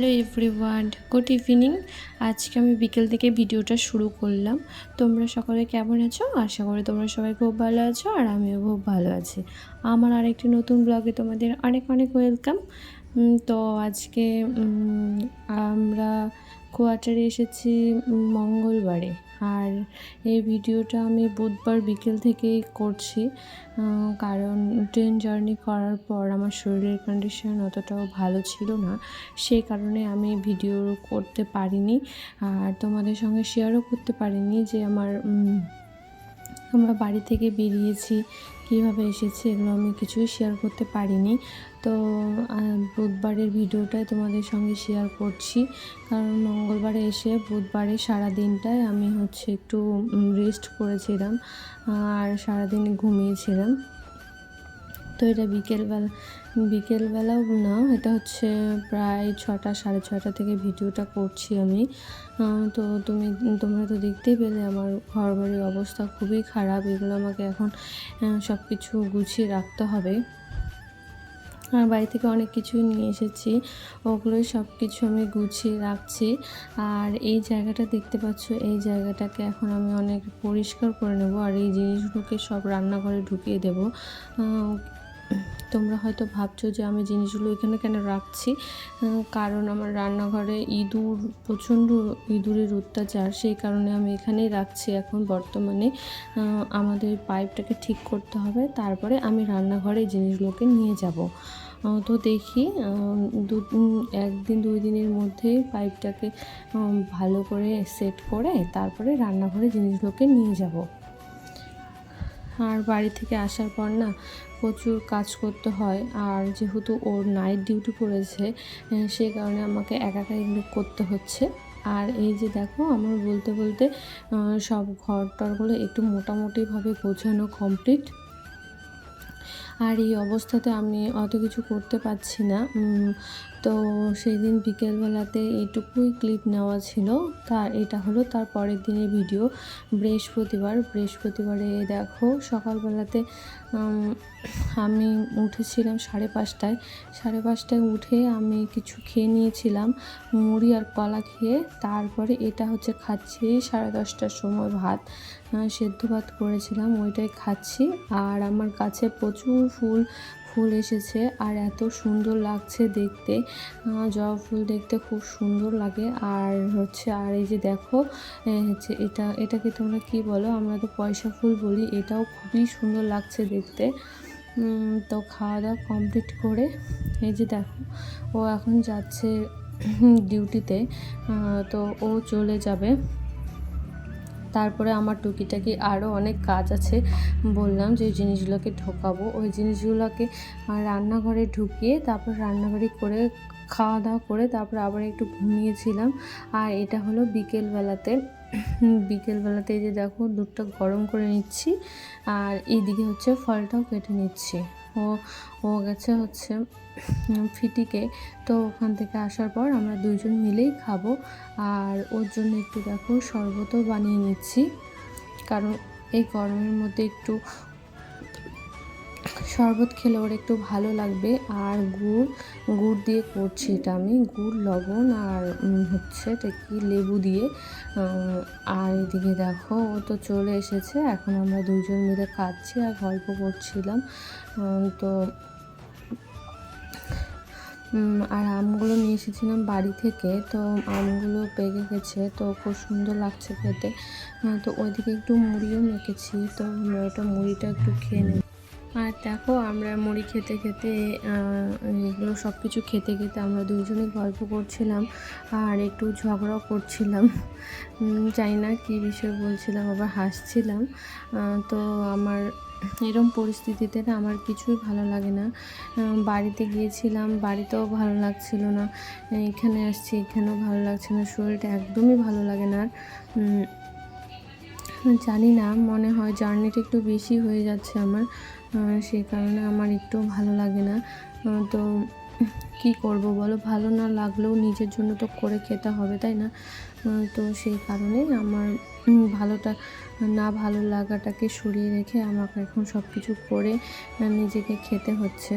Hello everyone, good evening. আজকে আমি বিকেল থেকে ভিডিওটা শুরু করলাম। তোমরা সকলে কেমন আছো? আশা করি তোমরা সবাই খুব ভালো আছো আর আমিও খুব ভালো আছি। আমার আরেকটি নতুন ব্লগে তোমাদের অনেক অনেক ওয়েলকাম। তো আজকে আমরা কোয়ার্টারে এসেছি মঙ্গলবারে। আর এই ভিডিওটা আমি বুধবার বিকেল থেকেই করছি কারণ ট্রেন জার্নি করার পর আমার শরীরের কন্ডিশন অতটাও ভালো ছিল না সেই কারণে আমি ভিডিও করতে পারিনি। আর তোমাদের সঙ্গে শেয়ারও করতে পারিনি যে আমার আমরা বাড়ি থেকে বেরিয়েছি কীভাবে এসেছে এগুলো আমি কিছুই শেয়ার করতে পারিনি। তো বুধবারের ভিডিওটাই তোমাদের সঙ্গে শেয়ার করছি। কারণ মঙ্গলবারে এসে বুধবারে সারা দিনটায় আমি হচ্ছে একটু রেস্ট করেছিলাম আর সারাদিন ঘুমিয়েছিলাম। তো এটা বিকেলবেলা, বিকেলবেলাও না, এটা হচ্ছে প্রায় ছটা, সাড়ে ছটা থেকে ভিডিওটা করছি আমি। তো তুমি, তোমরা তো দেখতেই পেলে আমার ঘর বাড়ির অবস্থা খুবই খারাপ, এগুলো আমাকে এখন সব কিছু গুছিয়ে রাখতে হবে। আর বাড়ি থেকে অনেক কিছুই নিয়ে এসেছি, ওগুলোই সব কিছু আমি গুছিয়ে রাখছি। আর এই জায়গাটা দেখতে পাচ্ছ, এই জায়গাটাকে এখন আমি অনেক পরিষ্কার করে নেব, আর এই জিনিসগুলোকে সব রান্নাঘরে ঢুকিয়ে দেব। তোমরা হয়তো ভাবছ যে আমি জিনিসগুলো এখানে কেন রাখছি? কারণ আমার রান্নাঘরে ইঁদুর, প্রচণ্ড ইঁদুরের অত্যাচার, সেই কারণে আমি এখানেই রাখছি এখন বর্তমানে। আমাদের পাইপটাকে ঠিক করতে হবে, তারপরে আমি রান্নাঘরে জিনিসগুলোকে নিয়ে যাব। তো দেখি দু একদিন, দুই দিনের মধ্যেই পাইপটাকে ভালো করে সেট করে তারপরে রান্নাঘরে জিনিসগুলোকে নিয়ে যাব। আর বাড়ি থেকে আসার পর না প্রচুর কাজ করতে হয়। আর যেহেতু ওর নাইট ডিউটি পড়েছে সেই কারণে আমাকে একা একা করতে হচ্ছে। আর এই যে দেখো, আমার বলতে বলতে সব ঘর টরগুলো একটু মোটামুটিভাবে গোছানো কমপ্লিট আর এই অবস্থাতে আমি অত কিছু করতে পারছি না। তো সেই দিন বিকেলবেলাতে এইটুকুই ক্লিপ নেওয়া ছিল। তার এটা হলো তার পরের দিনের ভিডিও। বৃহস্পতিবার, বৃহস্পতিবারে দেখো সকালবেলাতে আমি উঠেছিলাম সাড়ে পাঁচটায়। সাড়ে পাঁচটায় উঠে আমি কিছু খেয়ে নিয়েছিলাম, মুড়ি আর কলা খেয়ে। তারপরে এটা হচ্ছে খাচ্ছি সাড়ে দশটার সময় ভাত। সেদ্ধ ভাত করেছিলাম, ওইটাই খাচ্ছি। আর আমার কাছে প্রচুর ফুল ফুল এসেছে আর এত সুন্দর লাগছে দেখতে। জবা ফুল দেখতে খুব সুন্দর লাগে। আর হচ্ছে, আর এই যে দেখো হচ্ছে এটা, এটাকে তোমরা কি বলো? আমরা তো পয়সা ফুল বলি, এটাও খুবই সুন্দর লাগছে দেখতে। তো খাওয়া দাওয়া কমপ্লিট করে এই যে দেখো, ও এখন যাচ্ছে ডিউটিতে তো ও চলে যাবে। তারপরে আমার টুকিটাকি আরও অনেক কাজ আছে। বললাম যে জিনিসগুলোকে ঢোকাবো। ওই জিনিসগুলোকে রান্নাঘরে ঢুকিয়ে তারপর রান্নাবাড়ি করে খাওয়া দাওয়া করে তারপর আবার একটু ঘুমিয়েছিলাম। আর এটা হলো বিকেলবেলাতে। বিকেলবেলাতে এই যে দেখো, দুধটা গরম করে নিচ্ছি। আর এইদিকে হচ্ছে ফলটাও কেটে নিচ্ছি। ও ও গেছে হচ্ছে ফিটিকে। তো ওখান থেকে আসার পর আমরা দুজন মিলেই খাব। আর ওর জন্য একটু দেখো শরবতও বানিয়ে নিচ্ছি। কারণ এই গরমের মধ্যে একটু শরবত খেলে ওর একটু ভালো লাগবে। আর গুড় গুড় দিয়ে করছি এটা আমি। গুড়, লবণ আর হচ্ছে এটা কি, লেবু দিয়ে। আর এদিকে দেখো, ও তো চলে এসেছে। এখন আমরা দুজন মিলে খাচ্ছি আর গল্প করছিলাম। তো আর আমগুলো নিয়ে এসেছিলাম বাড়ি থেকে। তো আমগুলো পেকে গেছে, তো খুব সুন্দর লাগছে খেতে। তো ওইদিকে একটু মুড়িও মেখেছি। তো ওটা মুড়িটা একটু খেয়ে নেব। আর দেখো আমরা মুড়ি খেতে খেতে এগুলো সব কিছু খেতে খেতে আমরা দুজনে গল্প করছিলাম আর একটু ঝগড়াও করছিলাম। জানি না কী বিষয় বলছিলাম, আবার হাসছিলাম। তো আমার এরম পরিস্থিতিতে না আমার কিছুই ভালো লাগে না। বাড়িতে গিয়েছিলাম, বাড়িতেও ভালো লাগছিল না। এখানে আসছি, এখানেও ভালো লাগছে না, শরীরটা একদমই ভালো লাগে না। আর জানি না, মনে হয় জার্নিটা একটু বেশি হয়ে যাচ্ছে আমার। সেই কারণে আমার একটু ভালো লাগে না। তো কি করব বলো? ভালো না লাগলেও নিজের জন্য তো করে খেতে হবে, তাই না? তো সেই কারণে আমার ভালোটা, না ভালো লাগাটাকে সরিয়ে রেখে আমাকে এখন সব কিছু করে নিজেকে খেতে হচ্ছে।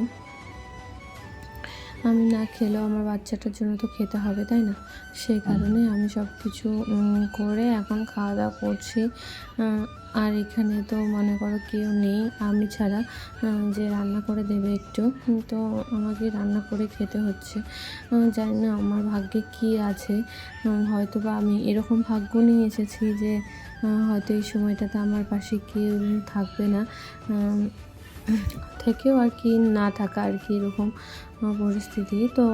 আমি না খেলেও আমার বাচ্চাটার জন্য তো খেতে হবে, তাই না? সেই কারণে আমি সব কিছু করে এখন খাওয়া দাওয়া করছি আর এখানে তো মনে করো কেউ নেই, আমি ছাড়া যে রান্না করে দেবে একটু। তো আমাকে রান্না করে খেতে হচ্ছে। জানি না আমার ভাগ্যে কি আছে। হয়তো বা আমি এরকম ভাগ্য নিয়ে এসেছি যে হয়তো এই সময়টাতে আমার পাশে কেউ থাকবে না। থেকেও আর কি না থাকা আর কি এরকম পরিস্থিতি। তো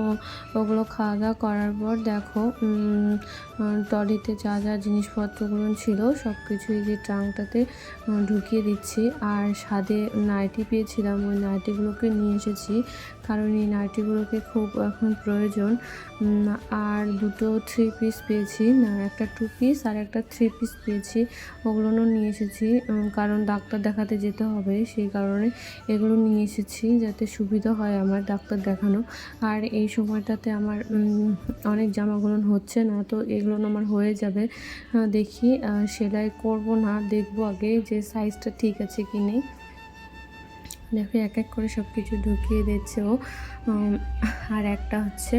ওগুলো খাওয়া দাওয়া করার পর দেখো টলিতে যা যা জিনিসপত্রগুলো ছিল সব কিছুই যে ট্রাঙ্কটাতে ঢুকিয়ে দিচ্ছি। আর স্বাদে নাইটি পেয়েছিলাম, ওই নাইটিগুলোকে নিয়ে এসেছি। কারণ এই নাইটিগুলোকে খুব এখন প্রয়োজন। আর দুটো থ্রি পিস পেয়েছি, না, একটা টু পিস আর একটা থ্রি পিস পেয়েছি। ওগুলোও নিয়ে এসেছি কারণ ডাক্তার দেখাতে যেতে হবে, সেই কারণে এগুলো নিয়ে এসেছি যাতে সুবিধা হয় আমার ডাক্তার দেখানো। আর এই সময়টাতে আমার অনেক জামাগুলো হচ্ছে না, তো এগুলো আমার হয়ে যাবে। দেখি সেলাই করব না, দেখব আগে যে সাইজটা ঠিক আছে কি নেই। দেখো, এক এক করে সব কিছু ঢুকিয়ে দিচ্ছে ও। আর একটা হচ্ছে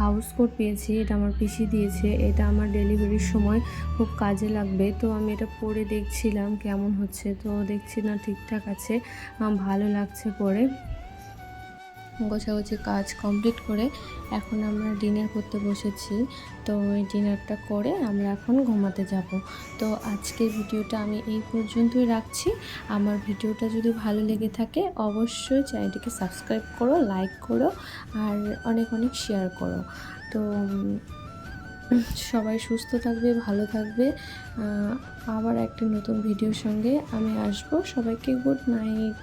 হাউস কোট পেয়েছি, এটা আমার পিসি দিয়েছে, এটা আমার ডেলিভারির সময় খুব কাজে লাগবে। তো আমি এটা পরে দেখছিলাম কেমন হচ্ছে, তো দেখছি না ঠিকঠাক আছে ভালো লাগছে পরে। গোছাগুছি কাজ কমপ্লিট করে এখন আমরা ডিনার করতে বসেছি। তো এই ডিনারটা করে আমরা এখন ঘুমাতে যাব। তো আজকের ভিডিওটা আমি এই পর্যন্তই রাখছি। আমার ভিডিওটা যদি ভালো লেগে থাকে অবশ্যই চ্যানেলটিকে সাবস্ক্রাইব করো, লাইক করো আর অনেক অনেক শেয়ার করো। তো সবাই সুস্থ থাকবে, ভালো থাকবে। আবার একটা নতুন ভিডিওর সঙ্গে আমি আসব। সবাইকে গুড নাইট।